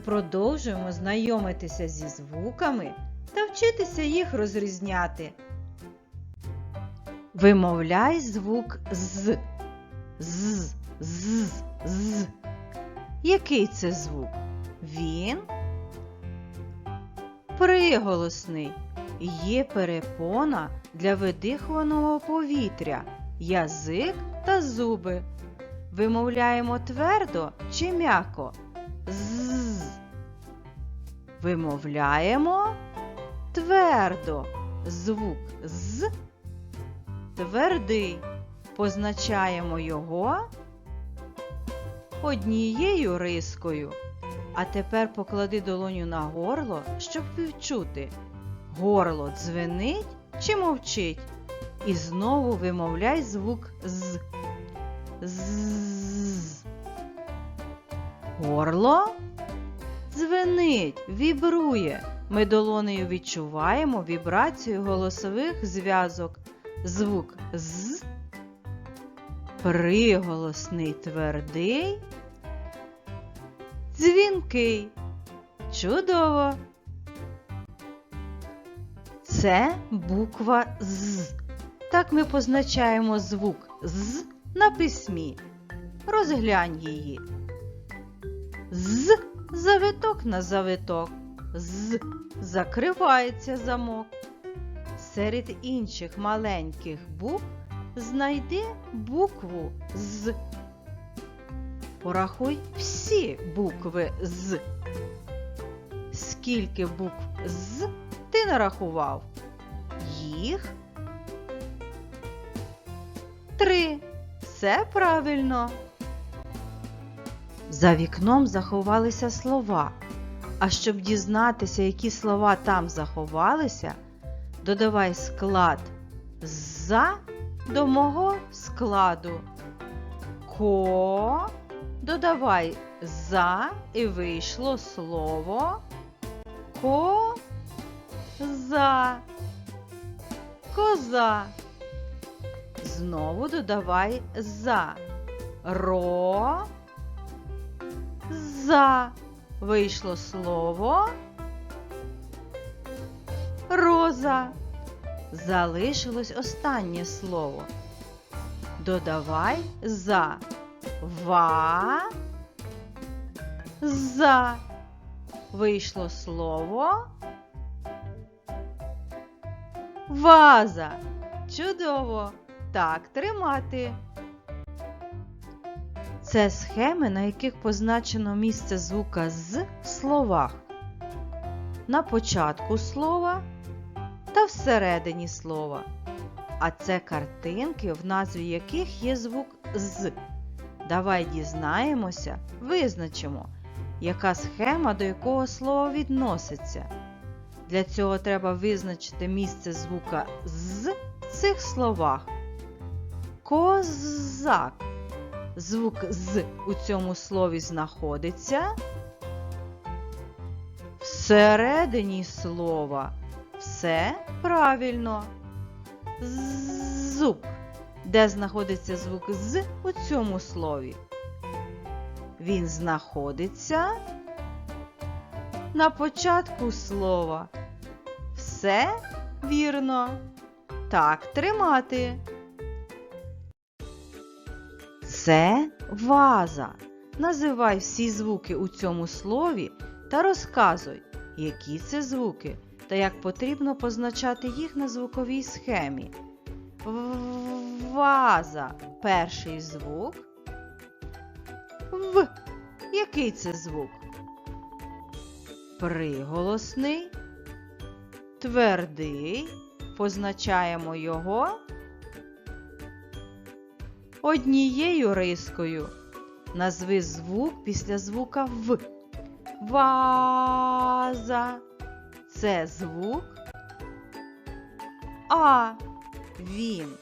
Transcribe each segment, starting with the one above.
продовжуємо знайомитися зі звуками та вчитися їх розрізняти. Вимовляй звук з. З, з, з. Який це звук? Він приголосний. Є перепона для видихуваного повітря, язик та зуби. Вимовляємо твердо чи м'яко? З. Вимовляємо твердо. Звук з твердий. Позначаємо його однією рискою. А тепер поклади долоню на горло, щоб відчути. Горло дзвенить чи мовчить. І знову вимовляй звук з. З. Горло дзвенить, вібрує. Ми долонею відчуваємо вібрацію голосових зв'язок. Звук з. Приголосний твердий. Дзвінкий. Чудово! Це буква З. Так ми позначаємо звук з на письмі. Розглянь її. З завиток на завиток. З закривається замок. Серед інших маленьких букв знайди букву з. Порахуй всі букви з. Скільки букв з ти нарахував? Їх три. Все правильно. За вікном заховалися слова. А щоб дізнатися, які слова там заховалися, додавай склад за до мого складу. Ко додавай за і вийшло слово коза. Коза. Знову додавай за. Ро. За. Вийшло слово. Роза. Залишилось останнє слово. Додавай за. Ва. За. Вийшло слово. Ваза. Чудово. Так тримати. Це схеми, на яких позначено місце звука з в словах. На початку слова та всередині слова. А це картинки, в назві яких є звук з. Давай дізнаємося, визначимо, яка схема до якого слова відноситься. Для цього треба визначити місце звука з в цих словах. Козак. Звук з у цьому слові знаходиться всередині слова. Все правильно. Зуб. Де знаходиться звук з у цьому слові? Він знаходиться на початку слова. Все вірно. Так тримати. Це ваза. Називай всі звуки у цьому слові та розказуй, які це звуки та як потрібно позначати їх на звуковій схемі. Ваза перший звук. В. Який це звук? Приголосний. Твердий. Позначаємо його однією рискою. Назви звук після звука В. Ваза. Це звук А. Він.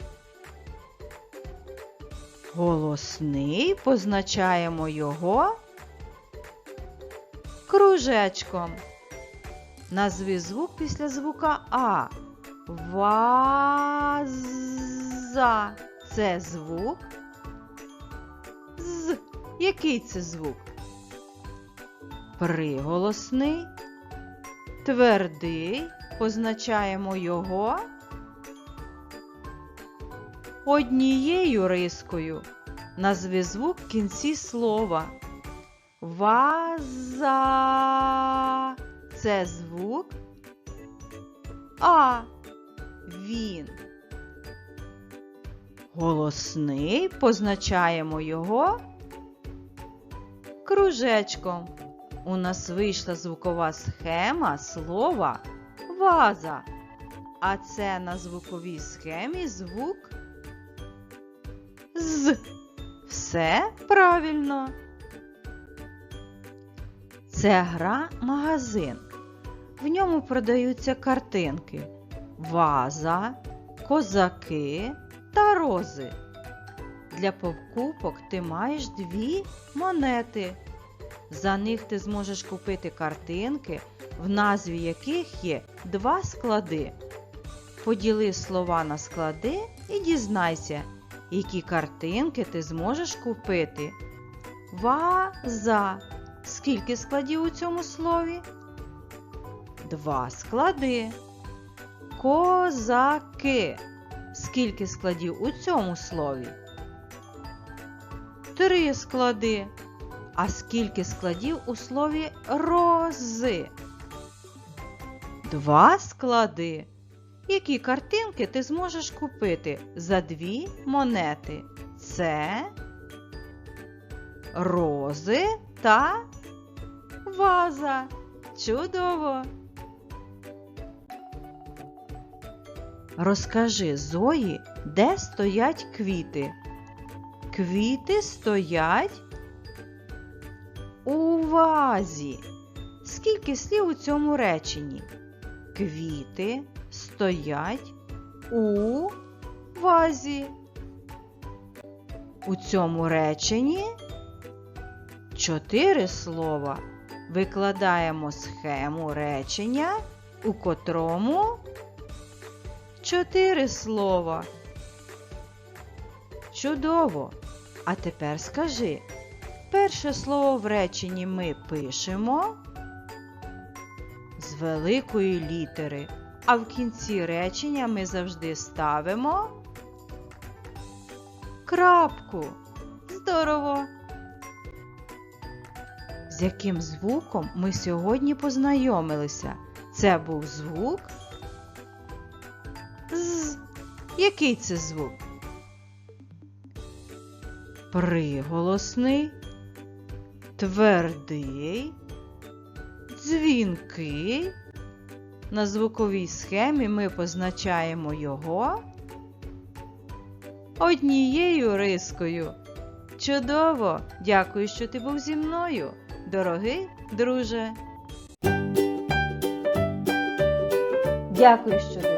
Голосний позначаємо його кружечком. Назви звук після звука А. Ваза. Це звук. З. Який це звук? приголосний, твердий, позначаємо його однією рискою. Назви звук в кінці слова. Ваза. Це звук А. Він. Голосний позначаємо його кружечком. У нас вийшла звукова схема слова ваза. А це на звуковій схемі звук з. Все правильно. Це гра магазин. В ньому продаються картинки, ваза, козаки та рози. Для покупок ти маєш дві монети. За них ти зможеш купити картинки, в назві яких є два склади. Поділи слова на склади і дізнайся, які картинки ти зможеш купити. Ваза. Скільки складів у цьому слові? Два склади. Козаки. Скільки складів у цьому слові? Три склади. А скільки складів у слові рози? Два склади. Які картинки ти зможеш купити за дві монети? Це рози та ваза. Чудово! Розкажи Зої, де стоять квіти. Квіти стоять у вазі. Скільки слів у цьому реченні? Квіти стоять у вазі. У цьому реченні чотири слова. Викладаємо схему речення, у котрому чотири слова. Чудово! А тепер скажи, перше слово в реченні ми пишемо з великої літери, а в кінці речення ми завжди ставимо крапку. Здорово! З яким звуком ми сьогодні познайомилися? Це був звук з. Який це звук? Приголосний, твердий, дзвінкий. На звуковій схемі ми позначаємо його однією рискою. Чудово! Дякую, що ти був зі мною, дорогий друже. Дякую, що дивилися.